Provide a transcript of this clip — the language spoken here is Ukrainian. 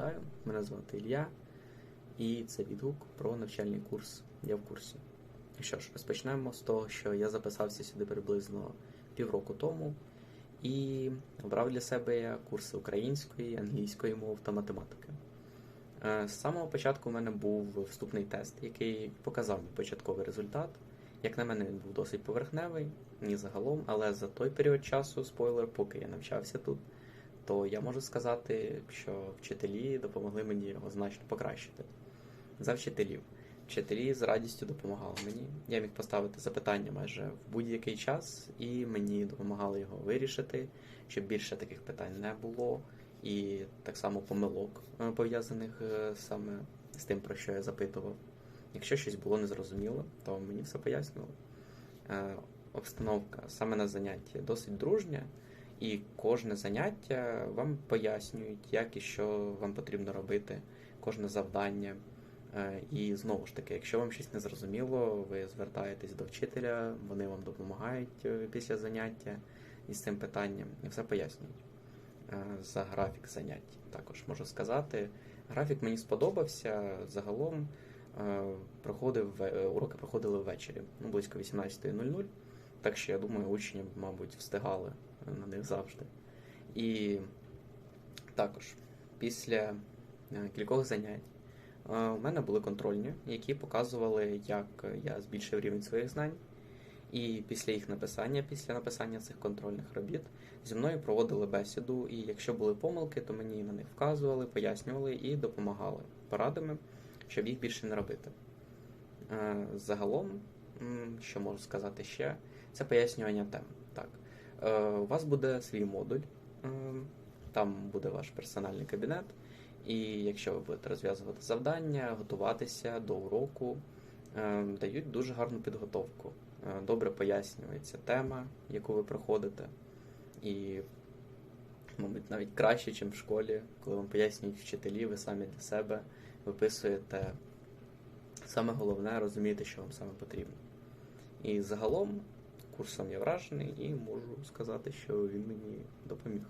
Вітаю, мене звати Ілля, і це відгук про навчальний курс Я в курсі. І Що ж, розпочнемо з того, що я записався сюди приблизно півроку тому і обрав для себе курси української, англійської мов та математики. Е, З самого початку у мене був вступний тест, який показав початковий результат. Як на мене, він був досить поверхневий, ні загалом, але за той період часу, спойлер, поки я навчався тут, то я можу сказати, що вчителі допомогли мені його значно покращити. За вчителів. Вчителі з радістю допомагали мені. Я міг поставити запитання майже в будь-який час, і мені допомагали його вирішити, щоб більше таких питань не було, і так само помилок е, пов'язаних е, саме з тим, про що я запитував. Якщо щось було незрозуміло, то мені все пояснювали. Е, Обстановка саме на занятті досить дружня, і кожне заняття вам пояснюють, як і що вам потрібно робити, кожне завдання. Е, І знову ж таки, якщо вам щось не зрозуміло, ви звертаєтесь до вчителя, вони вам допомагають е, після заняття із цим питанням і все пояснюють. Е, За графік занять також можу сказати. Графік мені сподобався. Загалом проходив уроки проходили ввечері, ну, близько 18.00. Так що я думаю, учні, мабуть, встигали на них завжди. І також після е, кількох занять е, у мене були контрольні, які показували, як я збільшив рівень своїх знань. І після їх написання, після написання цих контрольних робіт, зі мною проводили бесіду, і якщо були помилки, то мені на них вказували, пояснювали і допомагали порадами, щоб їх більше не робити. Е, Загалом, що можу сказати ще, це пояснювання тем. Так, у вас буде свій модуль, е, там буде ваш персональний кабінет, і якщо ви будете розв'язувати завдання, готуватися до уроку, е, дають дуже гарну підготовку. Е, Добре пояснюється тема, яку ви проходите, і, мабуть, навіть краще, ніж в школі, коли вам пояснюють вчителі, ви самі для себе виписуєте саме головне розумієте, що вам саме потрібно. І загалом курсом я вражений і можу сказати, що він мені допоміг.